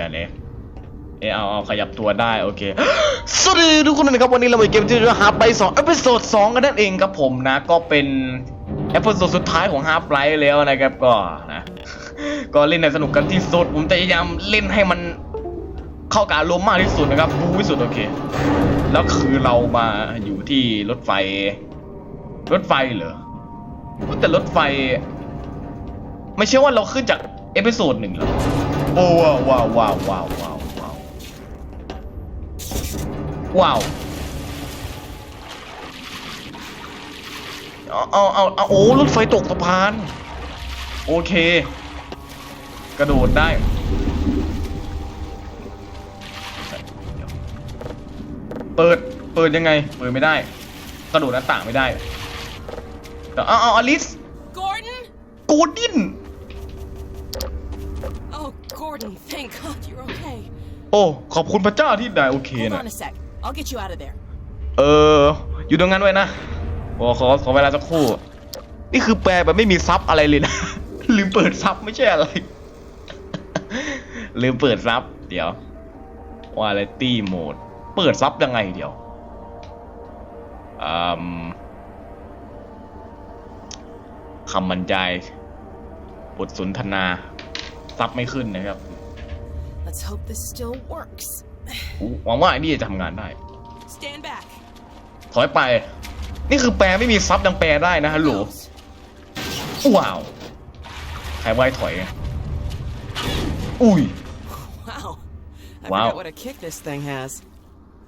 กันเอ๊ะเอเอาเอาขยับตัวได้โอเค สวัสดีทุกคนนะครับวันนี้เราไปเกมที่เรียกว่าฮาร์ปไลท์สองเอพิโซดสองกันนั่นเองครับผมนะก็เป็นเอพิโซดสุดท้ายของฮาร์ปไลท์แล้วนะครับก็นะก็เล่นในสนุกกันที่สุด ผมจะพยายามเล่นให้มันเข้ากับอารมณ์มากที่สุดนะครับบู๊ที่สุดโอเค แล้วคือเรามาอยู่ที่รถไฟ รถไฟเหรอแต่รถไฟ ไม่ใช่ว่าเราขึ้นจากเอพิโซดหนึ่งเหรอ โอ้ว้าวว้าวว้าวว้าวว้าวว้าวว้าวเอาเอาเอาเอาโอ้รถไฟตกสะพาน โอเค กระโดดได้เปิด เปิดยังไง เปิดไม่ได้ กระโดดหน้าต่างไม่ได้แต่เอาเอาอลิส Gordon? โกดดิน Oh, Gordon, thank God you're okay. โอ้ ขอบคุณพระเจ้าที่ได้โอเค Hold นะ on a sec. I'll get you out of there. เออ อยู่ตรงนั้นไว้นะโอ้ขอขอเวลาสักครู่ นี่คือแปลแบบไม่มีซับอะไรเลยนะ ลืมเปิดซับไม่ใช่อะไร ลืมเปิดซับเดี๋ยว Quality Mode เปิดซับยังไงเดี๋ยวอืมคำบรรยายบทสนทนา ซับไม่ขึ้นนะครับ Let's hope this still works. หวังว่าไอ้นี่จะทำงานได้ Stand back. ถอยไป นี่คือแปลไม่มีซับยังแปลได้นะฮัลโหล Close. ว้าวใครไว้ถอยไงอุ้ย Wow. I Wow. forgot what a kick this thing has.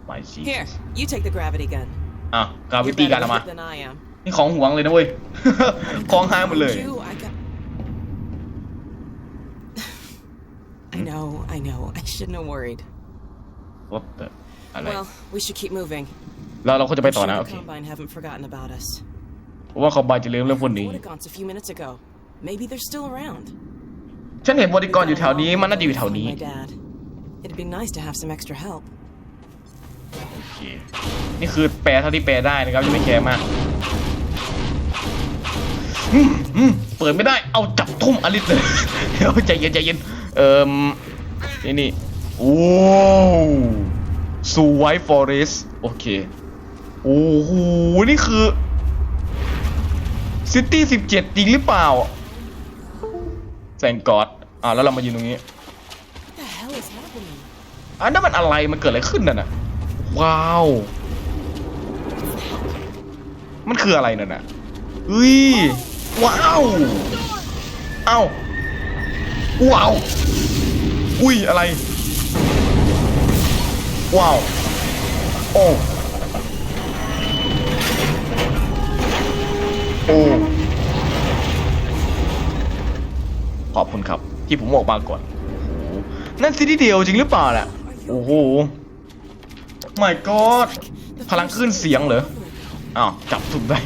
ไม่ชี Here, you take the gravity gun. อะกราวิ You're ตี้ better การ with มา it than I am. นี่ของหวงเลยนะเว้ย ของหายหมดเลย You, I got. I know, I know. I shouldn't have worried. ว่าแต่อะไร Well, we should keep moving. แล้วเราก็จะไป I'm ต่อ sure นะ the โอเค Combine haven't forgotten about us. เพราะว่าเขาบายจะลืมเรื่องพวกนี้ Would have gone a few minutes ago. Maybe they're still around. ฉันเห็นบริกรอยู่แถวนี้ มันน่าจะอยู่แถวนี้ My dad. It'd be nice to have some extra help. โอเค นี่คือแปลเท่าที่แปลได้นะครับยังไม่แคร์มากอืมอืมเปิดไม่ได้ เอาจับทุ่มอลิสเลยเดี๋ยวใจเย็นใจเย็น เอ่มนี่นี่โอ้สูไวฟอเรสโอเค โอ้โห นี่คือซิตี้สิบเจ็ดจริงหรือเปล่าแสงกอดอ่าแล้วเรามายืนตรงนี้ What the hell is happening? อันนั้นมันอะไรมันเกิดอะไรขึ้นน่ะนะว้าว มันคืออะไรนั่นน่ะเฮ้ยว้าว เอ้า ว้าวอุ้ยอะไร ว้าว โอ้โอ้ขอบคุณครับ ที่ผมออกมาก่อนโอ้นั่นซิตี้เดียวจริงหรือเปล่าน่ะ โอ้โห my god พลังคลื่นเสียงเหรอ อ้าว จับถูกได้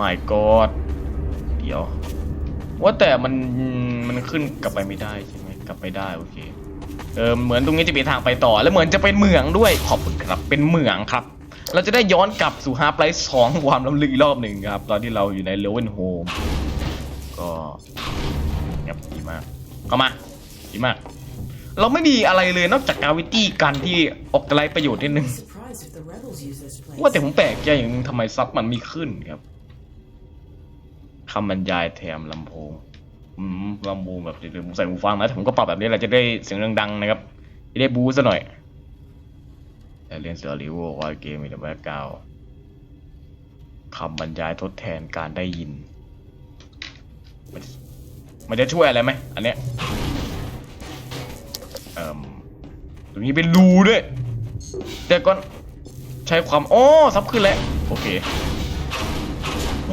my god เดี๋ยว ว่าแต่มันมันขึ้นกลับไปไม่ได้ใช่ไหมกลับไปได้โอเคเออเหมือนตรงนี้จะมีทางไปต่อ แล้วเหมือนจะเป็นเหมืองด้วยขอบคุณครับเป็นเหมืองครับ เราจะได้ย้อนกลับสู่ฮาร์ปไลท์สองความล้ำลึกอีกรอบหนึ่งครับ ตอนที่เราอยู่ในเลเวนโฮมก็เงียบดีมากเข้ามาดีมาก เราไม่มีอะไรเลยนอกจากกาวิตี้กันที่ออกไร้ประโยชน์นิดนึง Surprised if the rebels use this place. ว่าแต่ผมแปลกใจอย่างหนึงทำไมซับมันมีขึ้นครับ คำบรรยายแถมลำโพงอืมลำโพงแบบเดี๋ยวผมใส่หูฟังนะแต่ผมก็ปรับแบบนี้แหละจะได้เสียงดังๆนะครับจะได้บู๊ซะหน่อยแต่เรียนเสือริวว่าเกมมีแต่แบ็กกราวคำบรรยายทดแทนการได้ยิน มันมันจะช่วยอะไรไหมอันเนี้ยเอ่มตรงนี้เป็นรูด้วยแต่ก่อนใช้ความโอ้ซับขึ้นแล้วโอเค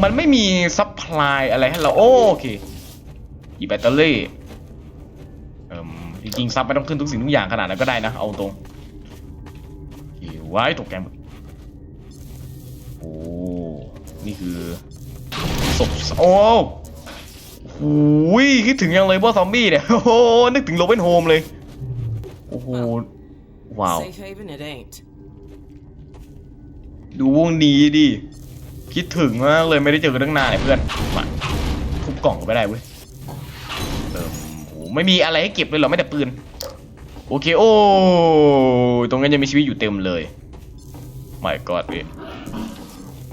มันไม่มีซัพพลายอะไรให้เราโอโอเคหยิบแบตเตอรี่เอ่มจริงๆซับไม่ต้องขึ้นทุกสิ่งทุกอย่างขนาดนั้นก็ได้นะ เอาตรงโอเคไว้ตกแกมโอ้ นี่คือศพโอ้โหคิดถึงยังเลยบอสซอมบี้เนี่ย โอ้โหนึกถึงโรเบนโฮมเลย โอ้โห ว้าว Safe haven, it ain't. ดูวงนี้ดิ คิดถึงมากเลยไม่ได้เจอกันตั้งนานเลยเพื่อนมาทุบกล่องก็ไม่ได้เว้ยเออโหไม่มีอะไรให้เก็บเลยเหรอไม่แต่ปืน โอเคโอ้ตรงนั้นยังมีชีวิตอยู่เต็มเลยไม่กอดเลย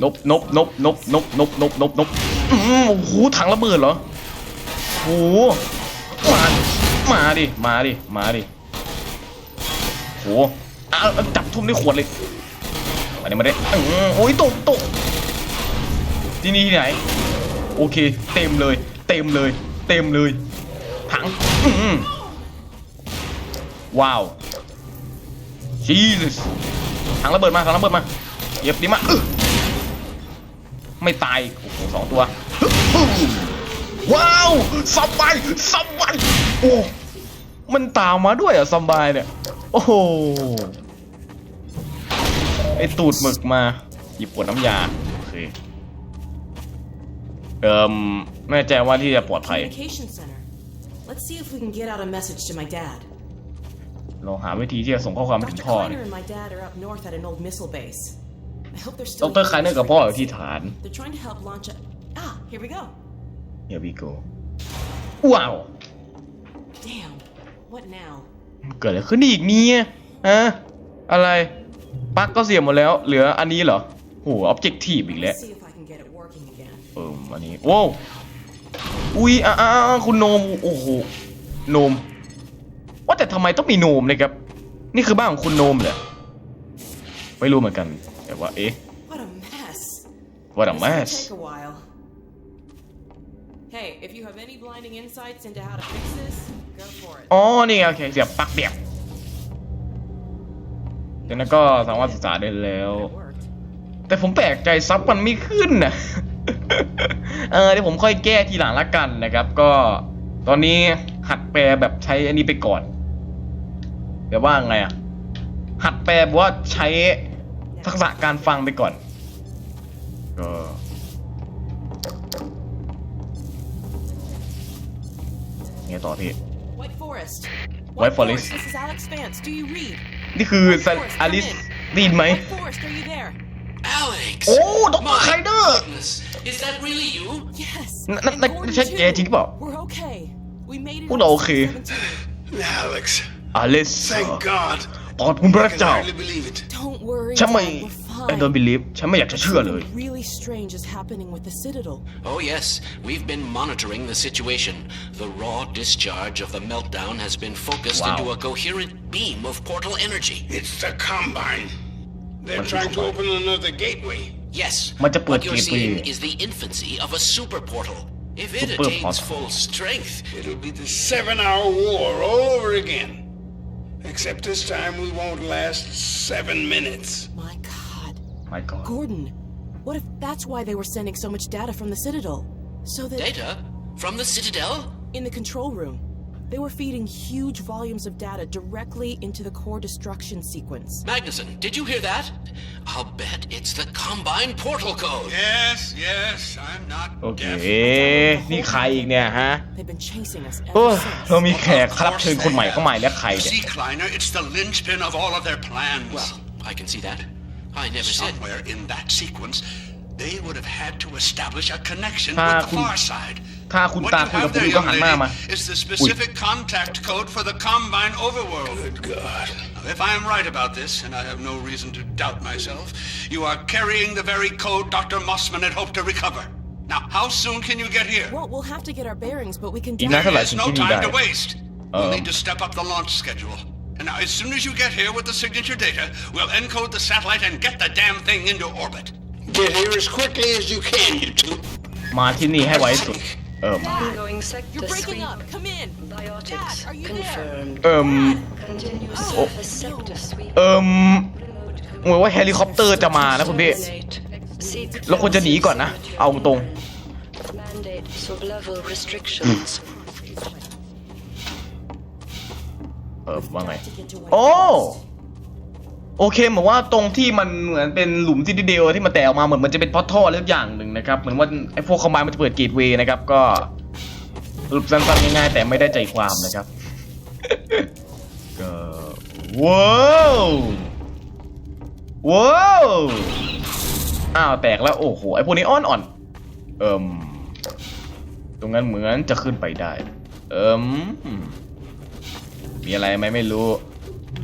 นบนบนบนบนบนบนบนบนบโอ้โหถังระเบิดเหรอโอ้โหมามาดิมาดิมาดิโหอะจับทุ่มด้วยขวดเลยมาดิมาดิโอ้ยตกตก ที่นี่ที่ไหน โอเค เต็มเลย เต็มเลย เต็มเลย ถังว้าว Jesus ถังระเบิดมาถังระเบิดมาเย็บดีมากไม่ตายโอ้โหสองตัว ว้าวซัมบายซัมบายโอ้มันตามมาด้วยเหรอะซัมบายเนี่ย โอ้โหไอตูดหมึกมา หยิบขวดน้ำยา โอเค เอ่มไม่แน่ใจว่าที่จะปลอดภัย Communication center. Let's see if we can get out a message to my dad. ลองหาวิธีที่จะส่งข้อความไปถึ Dr. งพ่อ Kleiner and my dad are up north at an old missile base. I hope they're ด still. รไคลเนอร์กับพ่ออยู่ที่ฐาน They're trying to help launch a. Ah, here we go. Here we go ว้าว Damn. What now? เกิดอะไรขึ้นอีกเนี่ยฮะอะไรปลั๊กก็เสียหมดแล้ว เหลืออันนี้เหรอโหออบเจกทีฟอีกแล้ว Let's see if I can get it working again. เอออันนี้โว้วอุ้ยอ่าคุณโนมโอ้โหโนม ว่าแต่ทำไมต้องมีโนมนะครับ นี่คือบ้านของคุณโนมเหรอไม่รู้เหมือนกัน แต่ว่าเอ๊ะ What a mess. what a This will mess Take a while. Hey, if you have any blinding insights into how to fix this, go for it. อ๋อนี่ไงโอเคเสียบปลั๊กเดียวจากนั้นก็สามารถศึกษาได้แล้ว It worked. แต่ผมแปลกใจซับมันไม่ขึ้นนะ เออเดี๋ยวผมค่อยแก้ทีหลังละกันนะครับ ก็ตอนนี้หัดแปลแบบใช้อันนี้ไปก่อนเดี๋ยวว่าไงอะหัดแปลแบบว่าใช้ทักษะการฟังไปก่อน ก็ไงต่อพี่ White Forest. White Forest. This is Alex Vance. Do you read? นี่คือ White Forest, อ come ลิส in. ได้ยินไหม White Forest, are you there? Alex! Oh, Dr. My Kaider! goodness! Is that really you? Yes. N- n- and n- Gordon, check too. yeah, check it out. We're okay. We made it. พวกเรา on โอเค 17. Alex, อลิส thank God. ขอบคุณพ I ระ can เจ้า hardly believe it. Don't worry. ฉันไม่ Dad, we're I fine. don't believe ฉันไม่อยากจะเชื่อเลย Something really strange is happening with the Citadel. Oh, yes. We've been monitoring the situation. The raw discharge of the meltdown has been focused Wow. into a coherent beam of portal energy. It's the Combine. They're What's the trying to Combine? open another gateway. Yes. มันจะเปิด What you're gateway. seeing is the infancy of a super portal. If it Super attains portal. full strength, It'll be the seven hour war all over again. Except this time we won't last seven minutes. My God. my god Gordon, what if that's why they were sending so much data from the Citadel? So that data from the Citadel? in the control room, they were feeding huge volumes of data directly into the core destruction sequence. Magnuson, did you hear that? I'll bet it's the Combine portal code. Yes, yes, I'm not โอเค deaf. นี่ใครอีกเนี่ยฮะ They've been chasing us โอ้ ever เรา since. มีแขกรับเชิญคนใหม่เข้ามาอีกแล้วใคร You เนี่ย see, Kleiner, it's the linchpin of all of their plans. Well, I can see that. I never said. Somewhere in that sequence, they would have had to establish a connection ถ้า with คุ the ณ far side. ถ้าคุณ What ตา you คุยกับ have ผม there, อยู่ก็ young หันหน้ามา lady, is the specific contact code for the Combine overworld. Good God. If I am right about this, and I have no reason to doubt myself, you are carrying the very code Dr. Mossman had hoped to recover. Now, how soon can you get here? Well, we'll have to get our bearings, but we can Ignacio definitely- la- There's no continue time to that. waste. We'll Um, need to step up the launch schedule. And now, as soon as you get here with the signature data, we'll encode the satellite and get the damn thing into orbit. Get here as quickly as you can, you two. มาที่นี่ให้ไวที่สุด เอิม Ongoing sector You're breaking sweep. up. Come in. Biotics Dad, are you there? confirmed. เอิม Continue Oh, surface no. sector sweep. เอิม Remote เหมือนว่าเฮลิคอปเตอร์จะมานะคุณพี่ terminate. Seek เราควรจะหนีก่อนนะ เอาตรง Mandate sub-level restrictions. เอิมว่าไง Got to get to White โอ้ Forest. โอเคเหมือนว่าตรงที่มันเหมือนเป็นหลุมที่ดีเดลที่มันแตกออกมาเหมือนมันจะเป็นพอท่ออะไรสักอย่างหนึ่งนะครับ เหมือนว่าไอ้พวกคอมไบมันจะเปิดเกตเวย์นะครับ ก็สรุปสั้นๆง่ายๆแต่ไม่ได้ใจความนะครับก็ว้าวว้าวอ้าวแตกแล้วโอ้โหไอ้พวกนี้อ่อนอ่อนเอิมตรงนั้นเหมือนจะขึ้นไปได้ เอิมมีอะไรไหมไม่รู้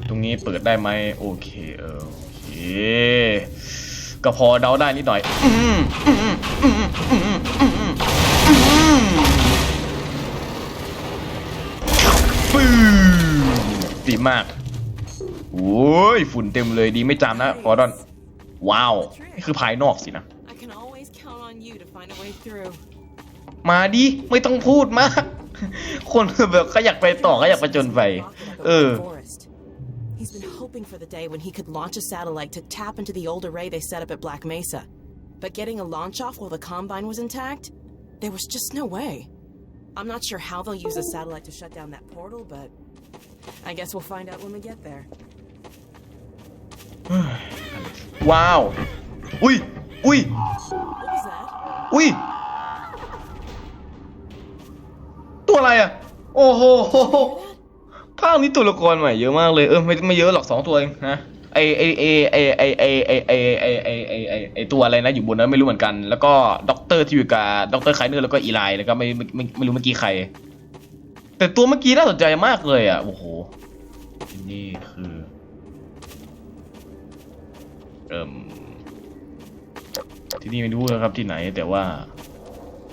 ตรงนี้เปิดได้ไหมโอเคเออโอเคก็พอเดาได้นิดหน่อยปืดีมากโอ้ยฝุ่นเต็มเลยดีไม่จามนะพอร์ดอน ว้าว นี่คือภายนอกสินะ มาดิ ไม่ต้องพูดมาก คนแบบก็อยากไปต่อก็อยากไปจนไป เออ for the day when he could launch a satellite to tap into the old array they set up at Black Mesa. But getting a launch off while the Combine was intact? There was just no way. I'm not sure how they'll use a satellite to shut down that portal, but I guess we'll find out when we get there. ว้าว อุ้ย อุ้ย What was that? อุ้ย ตัวอะไรอ่ะ โอ้โห ภาคนี้ตัวละครใหม่เยอะมากเลยเออไม่ไม่เยอะหรอกสองตัวเองนะไอไอไอไอไอไอไอไอไอไอไอไอไอตัวอะไรนะอยู่บนนั้นไม่รู้เหมือนกัน แล้วก็ด็อกเตอร์ที่อยู่กับด็อกเตอร์ไคเนอร์แล้วก็อีไลแล้วก็ไม่ไม่ไม่ไม่รู้เมื่อกี้ใคร แต่ตัวเมื่อกี้น่าสนใจมากเลยอะโอ้โหนี่คือเอ่มที่นี่ไม่รู้นะครับที่ไหนแต่ว่า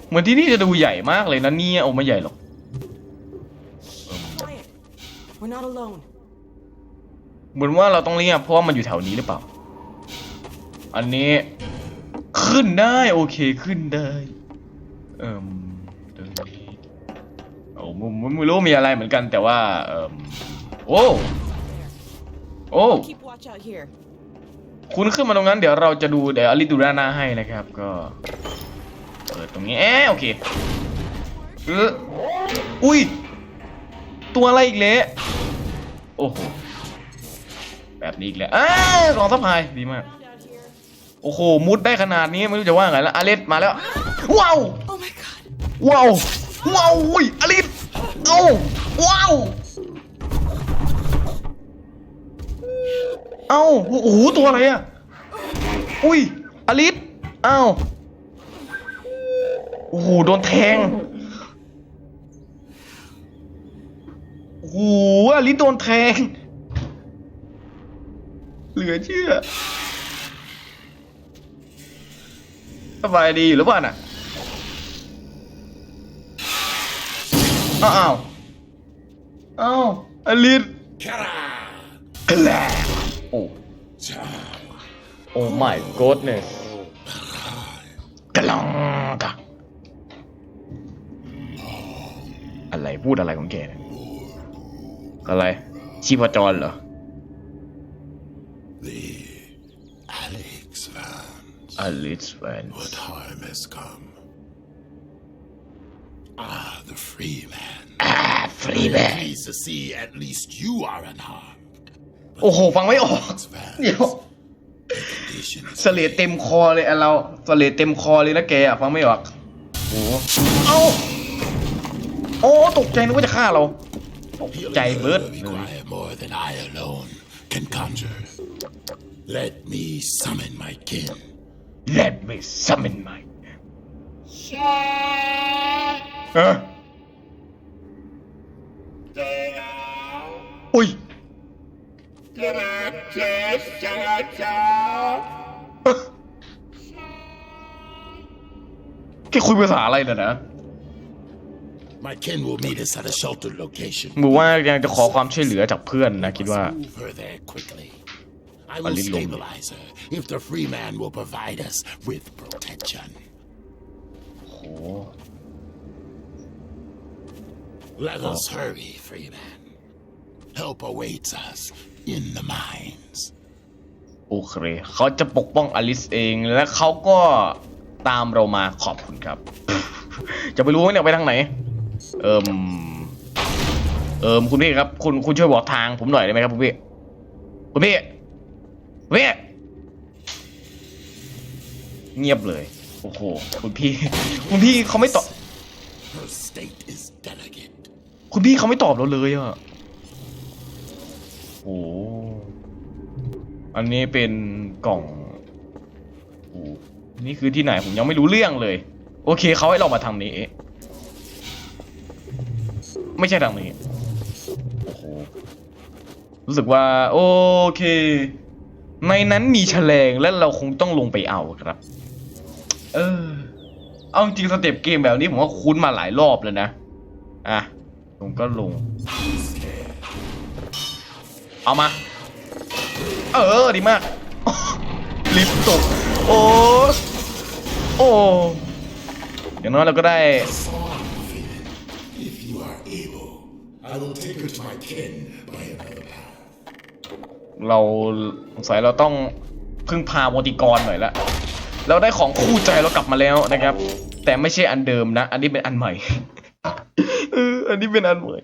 เหมือนที่นี่จะดูใหญ่มากเลยนะเนี่ยโอ้ไม่ใหญ่หรอก เหมือนว่าเราต้องเรียกเพราะว่ามันอยู่แถวนี้หรือเปล่า อันนี้ ขึ้นได้โอเคขึ้นได้เอ่มตรงนี้โอ้ไม่ไม่ไม่รู้มีอะไรเหมือนกันแต่ว่าเอ่มโอ้โอ้ Keep watch out here. คุณขึ้นมาตรงนั้นเดี๋ยวเราจะดูเดี๋ยวอลิสดูด้านหน้าให้นะครับก็เปิดตรงนี้เอ๊ะโอเคเอออุ้ยตัวอะไรอีกเละโอ้โห แบบนี้อีกแล้วอ้ากล่องซัพพลายดีมาก โอ้โห มุดได้ขนาดนี้ไม่รู้จะว่าไงแล้วอลิสมาแล้ว ว้าว Oh my god. ว้าวว้าวอุ้ยอลิสเอ้าว้าวเอ้าโอ้โหตัวอะไรอะอุ้ยอลิสเอ้าโอ้โหโดนแทง โอ้โหอลิสโดนแทง เหลือเชื่อสบายดีอยู่หรือเปล่าน่ะ อ้าวอ้าวอลิสกลาโอ้โอ้ my goodness กลองกะอะไรพูดอะไรของแกเนี่ย อะไรชีพจรเหรอ Alex Vance, อลิสแวน the time has come. Ah, the free man. ฟรีแบ Pleased to see at least you are unharmed. โอ้โห ฟังไม่ออก Alex Vance, เดี๋ยว condition is เสลดเต็มคอเลยอะเราเสลดเต็มคอเลยนะแกอะฟังไม่ออก โอ้โหเอ้าโอ้ตกใจนึกว่าจะฆ่าเรา chạy bớt Let me summon my kin. Let me summon my... À. Ui! cái คุยภาษาอะไรน่ะนะ My kin will meet us at a sheltered location. มือว่ายังจะขอความช่วยเหลือจากเพื่อนนะคิดว่า Move her there quickly. I will little- stabilize her if the free man will provide us with protection. โอ้ Let us hurry, free man. Help awaits us in the mines. โอเคเขาจะปกป้องอลิสเองและเขาก็ตามเรามาขอบคุณครับ จะไปรู้ไหมเนี่ยไปทางไหน เอิมเอิมคุณพี่ครับ คุณคุณช่วยบอกทางผมหน่อยได้ไหมครับคุณพี่คุณพี่คุณพี่เงียบเลย โอ้โห คุณพี่ คุณพี่เขาไม่ตอบ คุณพี่เขาไม่ตอบเราเลยอะโอ้อันนี้เป็นกล่องโอ้นี่คือที่ไหนผมยังไม่รู้เรื่องเลย โอเคเขาให้เรามาทางนี้ ไม่ใช่ทางนี้โอ้โหรู้สึกว่าโอเค ในนั้นมีแฉลงและเราคงต้องลงไปเอาครับ เออ เอาจริงสเต็ปเกมแบบนี้ผมว่าคุ้นมาหลายรอบเลยนะ อะลงก็ลง เอามา เออ ดีมาก ลิฟต์ตก โอ้ โอ้อย่างน้อยเราก็ได้ I will take her to my kin by another path. เราสงสัยเราต้องพึ่งพาโมติกรหน่อยละเราได้ของคู่ใจเรากลับมาแล้วนะครับ แต่ไม่ใช่อันเดิมนะ อันนี้เป็นอันใหม่อันนี้เป็นอันใหม่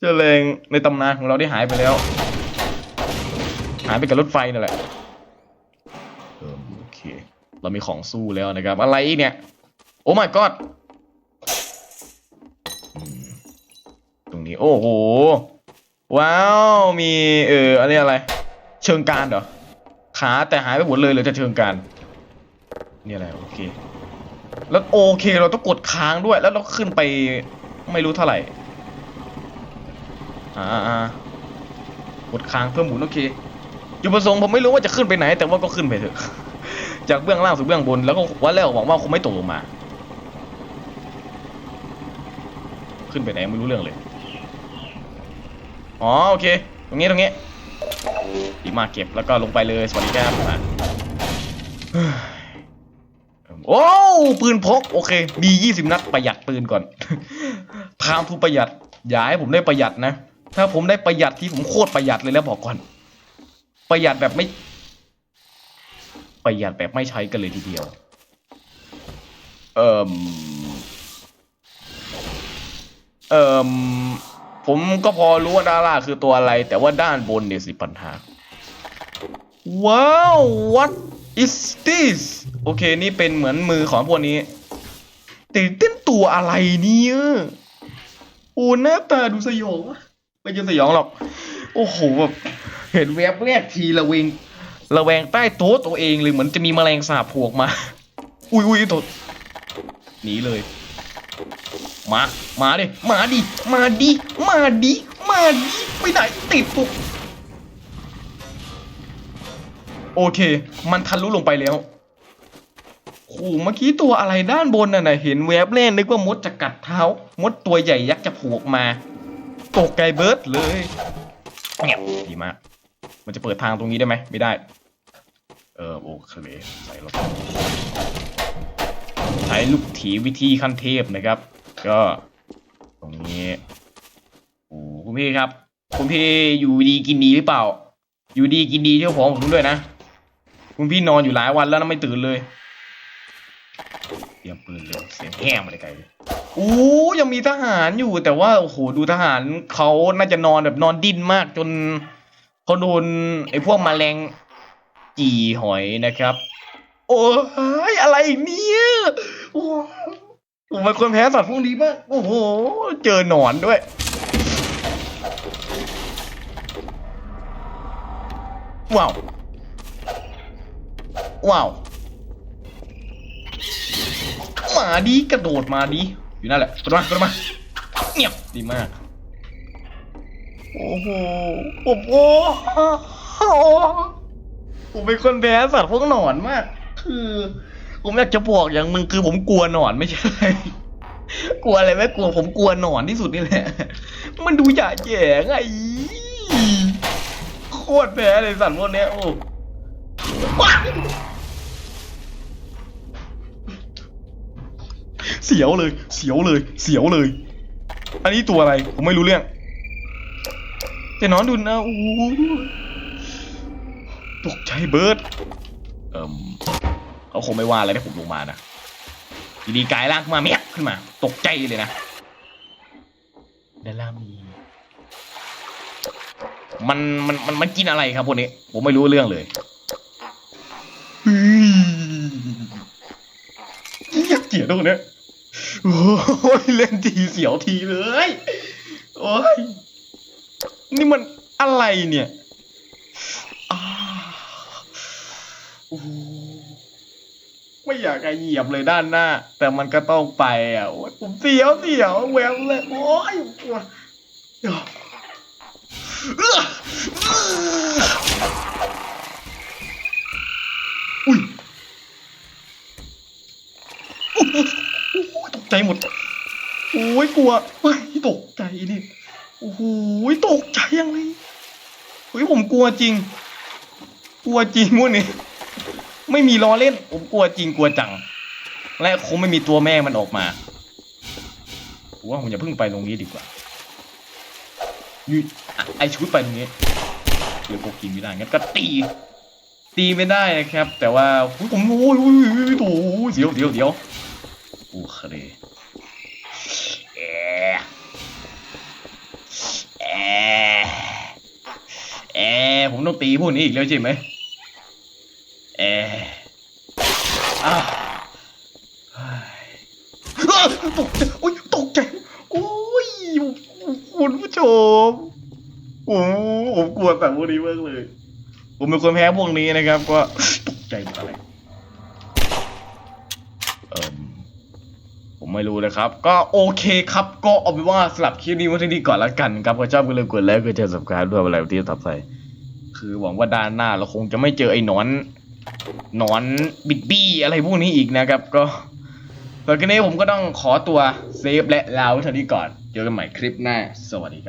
เจอแรงในตำนานของเราได้หายไปแล้ว หายไปกับรถไฟนั่นแหละเออโอเค เรามีของสู้แล้วนะครับ อะไรอีกเนี่ย โอ้ my god นี้ โอ้โห ว้าว มีเอออันนี้อะไร เชิงการเหรอ ขาแต่หายไปหมดเลยเหลือแต่เชิงการนี่อะไรโอเค แล้วโอเคเราต้องกดค้างด้วย แล้วเราขึ้นไปไม่รู้เท่าไหร่ อ่าอ่ากดค้างเพื่อหมุนโอเคจุดประสงค์ผมไม่รู้ว่าจะขึ้นไปไหน แต่ว่าก็ขึ้นไปเถอะ จากเบื้องล่างสู่เบื้องบน แล้วก็วันแรกหวังว่าคงไม่ตกลงมา ขึ้นไปไหนไม่รู้เรื่องเลย อ๋อโอเค ตรงนี้ตรงนี้ดีมากเก็บแล้วก็ลงไปเลยสวัสดีครับมาเฮ้ยโอ้ปืนพก โอเคดียี่สิบนัดประหยัดปืนก่อนทามทูประหยัด อย่าให้ผมได้ประหยัดนะ ถ้าผมได้ประหยัดที่ผมโคตรประหยัดเลยแล้วบอกก่อน ประหยัดแบบไม่ ประหยัดแบบไม่ใช้กันเลยทีเดียว เอ่มเอ่ม ผมก็พอรู้ว่าด้านล่างคือตัวอะไร แต่ว่าด้านบนเนี่ยสิปัญหา ว้าว what is this โอเค นี่เป็นเหมือนมือของพวกนี้ตื่นเต้นตัวอะไรเนี่ยโอ้หน้าตาดูสยองวะไม่ใช่สยองหรอก โอ้โหแบบเห็นแวบแรกทีระเวงระแวงใต้โต๊ะตัวเองเลยเหมือนจะมีแมลงสาบผวกมา อุ้ยอุ้ยตดหนีเลย มา มาดิ มาดิ มาดิ มาดิ มาดิไปไหนติดปุ๊บโอเค มันทะลุลงไปแล้วโอ้เมื่อกี้ตัวอะไรด้านบนน่ะนะเห็นแวบแรกนึกว่ามดจะกัดเท้า มดตัวใหญ่ยักษ์จะผูกมา ตกไกเบิร์ดเลยเงียบดีมาก มันจะเปิดทางตรงนี้ได้ไหม ไม่ได้ เออโอเคใส่รถใช้ลูกถีวิธีขั้นเทพนะครับ ก็ตรงนี้โอ้คุณพี่ครับ คุณพี่อยู่ดีกินดีหรือเปล่า อยู่ดีกินดีเที่ยวของผมด้วยนะ คุณพี่นอนอยู่หลายวันแล้วนะไม่ตื่นเลย เตรียมปืนเลยเสียงแห้งมาเลยไกลเลยอู้ยังมีทหารอยู่แต่ว่าโอ้โหดูทหารเขาน่าจะนอนแบบนอนดิ้นมากจนเขาโดนไอ้พวกแมลงจี่หอยนะครับ โอ้ยอะไรเนี่ยโอ้ย ผมเป็นคนแพ้สัตว์พวกนี้มาก โอ้โห เจอหนอนด้วย ว้าว ว้าว มาดีกระโดดมาดี อยู่นั่นแหละกระโดดมากระโดดมาเงียบดีมาก โอ้โหผมโอ้โหผมเป็นคนแพ้สัตว์พวกหนอนมาก คือ ผมอยากจะบอกอย่างมึงคือผมกลัวหนอนไม่ใช่ไรกลัวอะไรไม่กลัวผมกลัวหนอนที่สุดนี่แหละ มันดูหยาแย่ไงโคตรแพ้เลยสัตว์พวกเนี้ยโอ้เสียวเลย เสียวเลย เสียวเลย อันนี้ตัวอะไร ผมไม่รู้เรื่อง แต่นอนดูนะโอ้ตกใจเบิร์ดเอ่ม เขาคงไม่ว่าอะไรถ้าผมลงมานะอยู่ดีกลายร่างขึ้นมาเมียขึ้นมา ตกใจเลยนะด้านล่างมีมันมันมันมันกินอะไรครับพวกนี้ ผมไม่รู้เรื่องเลยเฮ้ยเกลียดตรงเนี้ยโอ้ยเล่นทีเสียวทีเลย โอ้ยนี่มันอะไรเนี่ยอ้าโอ้โห ไม่อยากจะเหยียบเลยด้านหน้า แต่มันก็ต้องไปอะโอ้ยผมเสียวเสียวแหววเลยโอ้ยกลัวดอุ้ยตกใจหมดโอ้ยกลัวเฮ้ตกใจนี่โอ้โหตกใจยังเลยเฮ้ยผมกลัวจริง กลัวจริงพวกนี้ ไม่มีล้อเล่น ผมกลัวจริงกลัวจัง และคงไม่มีตัวแม่มันออกมาผมว่าผมจะพึ่งไปตรงนี้ดีกว่านี่ไอชุดไปตรงนี้เดี๋ยวกูกินไม่ได้งั้นก็ตี ตีไม่ได้นะครับ แต่ว่าผมโอ้ยโอ้ยโอ้ยโอ้ยเดี๋ยวเดี๋ยวเดี๋ยวโอเคแอะแอะแอะผมต้องตีพวกนี้อีกแล้วใช่ไหม เอออะเฮ้ยอ้าวตกใจโอ้ยตกใจโอ้ยคุณผู้ชมโอ้ผมกลัวแต่พวกนี้มากเลย ผมเป็นคนแพ้พวกนี้นะครับ ก็ตกใจมดอะไรผมไม่รู้นะครับ ก็โอเคครับ ก็เอาเป็นว่าสลับคลิปนี้ไว้ที่นี่ก่อนละกันครับก็ชอบก็เลยกดไลค์กดแชร์สับสไครต์ด้วยอะไรที่ต่อไปคือหวังว่าด้านหน้าเราคงจะไม่เจอไอ้นอน หนอนบิดบี้อะไรพวกนี้อีกนะครับ ก็ตอนนี้ผมก็ต้องขอตัวเซฟและลาไว้เท่านี้ก่อน เจอกันใหม่คลิปหน้า สวัสดีครับ